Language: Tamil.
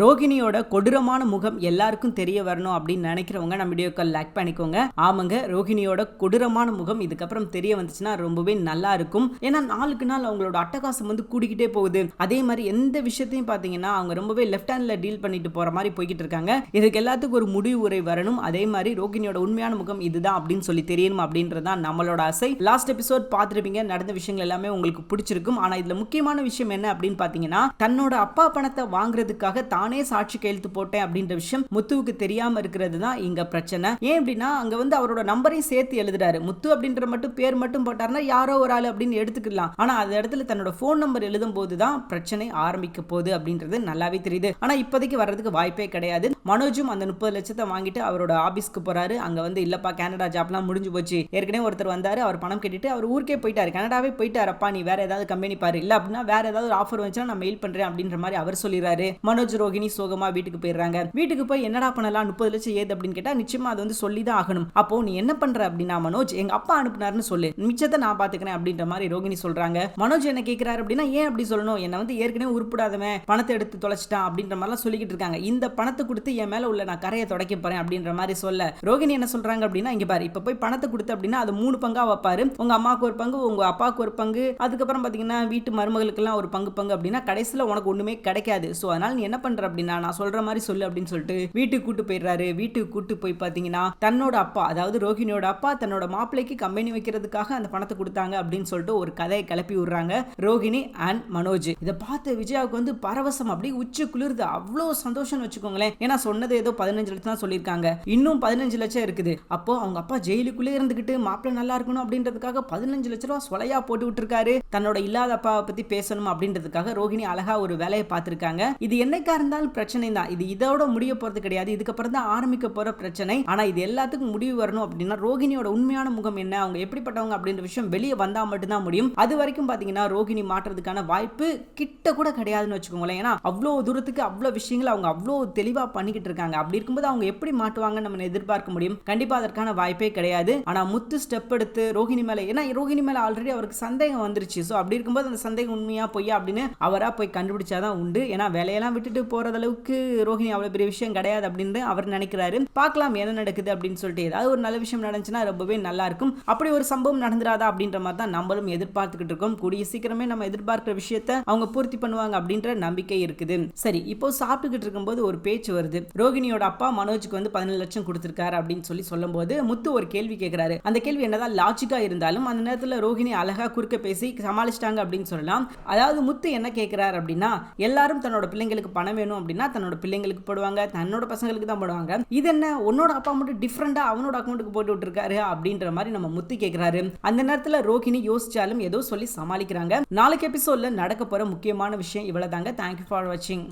ரோகிணியோட கொடூரமான முகம் எல்லாருக்கும் தெரிய வரணும் அப்படின்னு நினைக்கிறவங்க நம்ம வீடியோக்கு லைக் பண்ணிக்கோங்க. ஆமாங்க ரோகிணியோட கொடூரமான முகம் இதுக்கப்புறம் தெரிய வந்துச்சுன்னா ரொம்பவே நல்லா இருக்கும். ஏன்னா நாளுக்கு நாள் அவங்களோட அட்டகாசம் வந்து கூடிக்கிட்டே போகுது. அதே மாதிரி எந்த விஷயத்தையும் பார்த்தீங்கன்னா அவங்க ரொம்பவே லெஃப்ட் ஹேண்ட்ல டீல் பண்ணிட்டு போற மாதிரி போய்கிட்டு இருக்காங்க. இதுக்கு எல்லாத்துக்கும் ஒரு முடிவு உரை வரணும். அதே மாதிரி ரோகிணியோட உண்மையான முகம் இதுதான் அப்படின்னு சொல்லி தெரியணும் அப்படின்றதான் நம்மளோட ஆசை. லாஸ்ட் எபிசோட் பார்த்துருப்பீங்க. நடந்த விஷயங்கள் எல்லாமே உங்களுக்கு பிடிச்சிருக்கும். ஆனா இதுல முக்கியமான விஷயம் என்ன அப்படின்னு பார்த்தீங்கன்னா தன்னோட அப்பா பணத்தை வாங்குறதுக்காக தான் சாட்சி கையெழுத்து போட்டேன் அப்படின்ற விஷயம் முத்துவுக்கு தெரியாம இருக்கிறது தான் இங்க பிரச்சனை. ஏன் அப்படின்னா அங்க வந்து அவரோட நம்பரையும் சேர்த்து எழுதுறாரு. முத்து அப்படின்ற மட்டும் பேர் மட்டும் போட்டாருன்னா யாரோ ஒரு ஆள் அப்படின்னு எடுத்துக்கலாம் ஆனா அந்த இடத்துல தன்னோட போன் நம்பர் எழுதும் போது தான் பிரச்சனை ஆரம்பிக்க போகுது அப்படின்றது நல்லாவே தெரியுது. ஆனா இப்போதைக்கு வர்றதுக்கு வாய்ப்பே கிடையாது. மனோஜும் அந்த முப்பது லட்சத்தை வாங்கிட்டு அவரோட ஆபீஸ்க்கு போறாரு. அங்க வந்து இல்லப்பா கனடா ஜாப்லாம் முடிஞ்சு போச்சு. ஏற்கனவே ஒருத்தர் வந்தாரு அவர் பணம் கட்டிட்டு அவர் ஊருக்கே போயிட்டாரு. கனடாவே போயிட்டாரப்பா நீ வேற ஏதாவது கம்பெனி பாரு. இல்ல அப்படின்னா வேற ஏதாவது ஆஃபர் வந்துச்சுன்னா நான் மெயில் பண்றேன் அப்படின்ற மாதிரி அவர் சொல்லிடுறாரு. மனோஜ் ரோகிணி சோகமா வீட்டுக்கு போயிடுறாங்க. வீட்டுக்கு போய் என்னடா பண்ணலாம்? முப்பது லட்சம் ஏது அப்படின்னு கேட்டா நிச்சயமா அது வந்து சொல்லி தான் ஆகணும். அப்போ நீ என்ன பண்ற அப்படின்னா மனோஜ் எங்க அப்பா அனுப்புனாருன்னு சொல்லு. மிச்சத்தை நான் பாத்துக்கிறேன் அப்படின்ற மாதிரி ரோகிணி சொல்றாங்க. மனோஜ் என்ன கேட்கிறாரு அப்படின்னா ஏன் அப்படி சொல்லணும்? என்ன வந்து ஏற்கனவே உருப்பிடாதவன் பணத்தை எடுத்து தொலைச்சிட்டான் அப்படின்ற மாதிரிலாம் சொல்லிக்கிட்டு இருக்காங்க. இந்த பணத்தை கொடுத்து என் மேல உள்ள நான் கரையை தொடக்க போறேன் அப்படின்ற மாதிரி சொல்ல. ரோகிணி என்ன சொல்றாங்க அப்படின்னா இங்க பாரு இப்ப போய் பணத்தை கொடுத்து அப்படின்னா அது மூணு பங்கா வைப்பாரு. உங்க அம்மாவுக்கு ஒரு பங்கு உங்க அப்பாவுக்கு ஒரு பங்கு. அதுக்கப்புறம் பாத்தீங்கன்னா வீட்டு மருமகளுக்கெல்லாம் ஒரு பங்கு பங்கு அப்படின்னா கடைசியில உனக்கு ஒண்ணுமே கிடைக்காது. ஸோ அதனால நீ என்ன பண்ற அப்படின்னா நான் சொல்ற மாதிரி சொல்லு அப்படின்னு சொல்லிட்டு வீட்டுக்கு கூட்டு போயிடுறாரு. வீட்டுக்கு கூட்டு போய் பாத்தீங்கன்னா தன்னோட அப்பா அதாவது ரோகிணியோட அப்பா தன்னோட மாப்பிள்ளைக்கு கம்பெனி வைக்கிறதுக்காக அந்த பணத்தை கொடுத்தாங்க அப்படின்னு சொல்லிட்டு ஒரு கதையை கிளப்பி விடுறாங்க ரோகிணி அண்ட் மனோஜ். இதை பார்த்த விஜயாவுக்கு வந்து பரவசம் அப்படியே உச்சி குளிருது. அவ்வளோ சந்தோஷம் வச்சுக்கோங்களேன். ஏன்னா சொன்னது ஏதோ பதினஞ்சு லட்சம் தான் சொல்லியிருக்காங்க. இன்னும் பதினஞ்சு லட்சம் இருக்குது. அப்போ அவங்க அப்பா ஜெயிலுக்குள்ளே இருந்துகிட்டு மாப்பிள்ளை நல்லா இருக்கணும் அப்படின்றதுக்காக பதினஞ்சு லட்ச ரூபா சொலையா போட்டு விட்டுருக்காரு. தன்னோட இல்லாத அப்பாவை பத்தி பேசணும் அப்படின்றதுக்காக ரோஹிணி அழகா ஒரு வேலையை பார்த்திருக்காங்க. இது என்னைக்கா இருந்தாலும் பிரச்சனை தான். இது இதோட முடிய போறது கிடையாது. இதுக்கப்புறம் தான் ஆரம்பிக்க போற பிரச்சனை. ஆனா இது எல்லாத்துக்கும் முடிவு வரணும் அப்படின்னா ரோகிணியோட உண்மையான முகம் என்ன? அவங்க எப்படிப்பட்டவங்க அப்படின்ற விஷயம் வெளியே வந்தா மட்டும்தான் முடியும். அது வரைக்கும் பாத்தீங்கன்னா ரோஹிணி மாற்றுறதுக்கான வாய்ப்பு கிட்ட கூட கிடையாதுன்னு வச்சுக்கோங்களேன். ஏன்னா அவ்வளோ தூரத்துக்கு அவ்வளோ விஷயங்களை அவங்க அவ்வளோ தெளிவா பண்ணிக்கிட்டு இருக்காங்க அப்படி இருக்கும்போது அவங்க எப்படி மாட்டுவாங்கன்னு நம்ம எதிர்பார்க்க முடியும். கண்டிப்பா அதற்கான வாய்ப்பே கிடையாது. ஆனா முத்து ஸ்டெப் எடுத்து ரோஹிணி மேல ஏன்னா ரோஹிணி மேல ஆல்ரெடி அவருக்கு சந்தேகம் வந்துருச்சு. ஸோ அப்படி இருக்கும்போது அந்த சந்தேகம் உண்மையா பொய்யா அப்படின்னு அவரா போய் கண்டுபிடிச்சாதான் உண்டு. ஏன்னா வேலையெல்லாம் விட்டுட்டு போறது அளவுக்கு ரோஹிணி அவ்வளவு பெரிய விஷயம் கிடையாது அப்படின்னு அவர் நினைக்கிறாரு. பார்க்கலாம் என்ன நடக்குது அப்படின்னு சொல்லிட்டு ஏதாவது ஒரு நல்ல விஷயம் நடந்துச்சுன்னா ரொம்பவே நல்லா இருக்கும். அப்படி ஒரு சம்பவம் நடந்துராதா அப்படின்ற மாதிரி தான் நம்மளும் எதிர்பார்த்துக்கிட்டு இருக்கோம். கூடிய சீக்கிரமே நம்ம எதிர்பார்க்கிற விஷயத்த அவங்க பூர்த்தி பண்ணுவாங்க அப்படின்ற நம்பிக்கை இருக்குது. சரி இப்போ சாப்பிட்டுக்கிட்டு இருக்கும்போது ஒரு பேச்சு வருது. வருது ரோகிணியோட அப்பா மனோஜுக்கு வந்து பதினேழு லட்சம் கொடுத்துருக்காரு அப்படின்னு சொல்லி சொல்லும்போது முத்து ஒரு கேள்வி கேட்கிறாரு அந்த கேள்வி என்னதான் லாஜிக்கா இருந்தாலும் அந்த நேரத்தில் ரோகிணி அழகா குறுக்க பேசி சமாளிச்சிட்டாங்க அப்படின்னு சொல்லலாம். அதாவது முத்து என்ன கேட்கிறாரு அப்படின்னா எல்லாரும் தன்னோட பிள்ளைங்களுக்கு பணம் வேணும் அப்படின்னா தன்னோட பிள்ளைங்களுக்கு போடுவாங்க. தன்னோட பசங்களுக்கு தான் போடுவாங்க. இது என்ன? உன்னோட அப்பா மட்டும் டிஃப்ரெண்டா அவனோட அக்கௌண்ட்டுக்கு போட்டு விட்டுருக்காரு அப்படின்ற மாதிரி நம்ம முத்து கேட்கிறாரு அந்த நேரத்தில் ரோகிணி யோசிச்சாலும் ஏதோ சொல்லி சமாளிக்கிறாங்க. நாளைக்கு எபிசோட்ல நடக்க போற முக்கியமான விஷயம் இவ்வளவுதாங்க. தேங்க்யூ ஃபார் வாட்சிங்